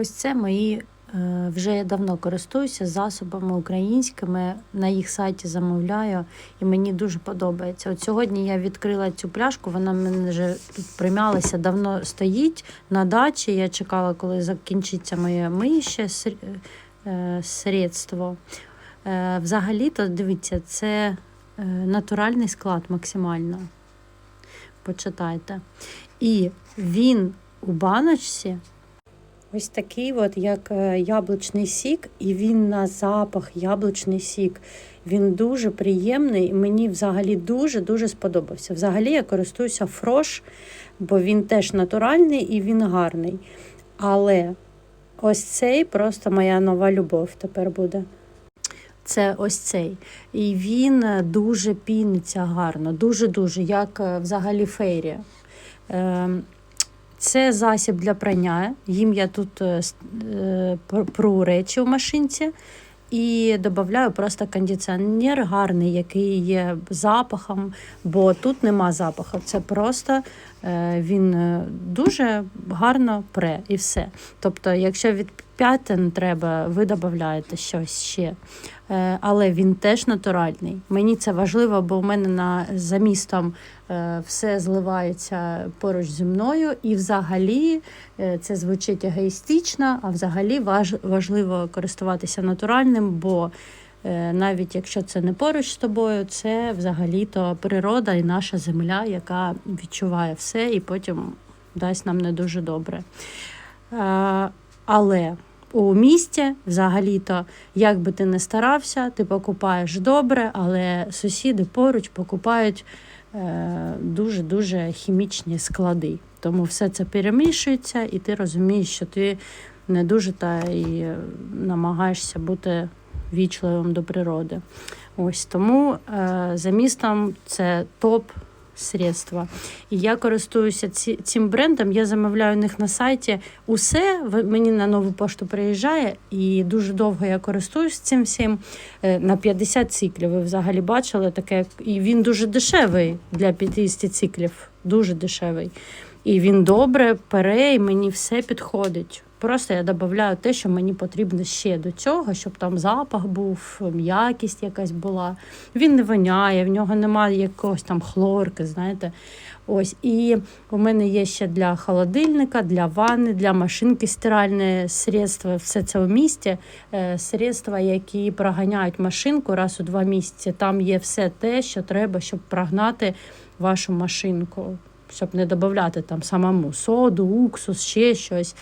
Ось це мої е, вже я давно користуюся засобами українськими. На їх сайті замовляю, і мені дуже подобається. От сьогодні я відкрила цю пляшку, вона в мене вже тут примялася, давно стоїть на дачі. Я чекала, коли закінчиться моє мище е, средство. Е, Взагалі-то дивіться, це е, натуральний склад максимально. Почитайте. І він у баночці ось такий, от, як е, яблучний сік, і він на запах яблучний сік. Він дуже приємний. і Мені взагалі дуже-дуже сподобався. Взагалі я користуюся фрош, бо він теж натуральний і він гарний. Але ось цей просто моя нова любов тепер буде. Це ось цей. І він дуже піниться гарно, дуже-дуже, як е, взагалі фейрі. Це засіб для прання. Їм я тут е, е, пру речі в машинці і додаю просто кондиціонер гарний, який є запахом, бо тут нема запаху. Це просто е, він дуже гарно пре і все. Тобто, якщо від п'ятин треба, ви додаєте щось ще. Е, Але він теж натуральний. Мені це важливо, бо у мене на за містом е, все зливається поруч зі мною, і взагалі е, це звучить егоїстично, а взагалі важ, важливо користуватися натуральним, бо навіть якщо це не поруч з тобою, це взагалі-то природа і наша земля, яка відчуває все і потім дасть нам не дуже добре. Але у місті взагалі-то, як би ти не старався, ти покупаєш добре, але сусіди поруч покупають е, дуже-дуже хімічні склади. Тому все це перемішується, і ти розумієш, що ти не дуже та і е, намагаєшся бути вічливим до природи. Ось тому е, за містом це топ средства. І я користуюся ці, цим брендом. Я замовляю у них на сайті усе. Мені на нову пошту приїжджає, і дуже довго я користуюсь цим всім. Е, На 50 циклів. Ви взагалі бачили таке. І він дуже дешевий для 50 циклів. Дуже дешевий. І він добре пере, і мені все підходить. Просто я додаю те, що мені потрібно ще до цього, щоб там запах був, м'якість якась була. Він не воняє, в нього немає якогось там хлорки, знаєте. Ось. І у мене є ще для холодильника, для ванни, для машинки стиральне средства. Все це у місті. Е, Средства, які проганяють машинку раз у два місяці. Там є все те, що треба, щоб прогнати вашу машинку, щоб не додати там самому соду, уксус, ще щось.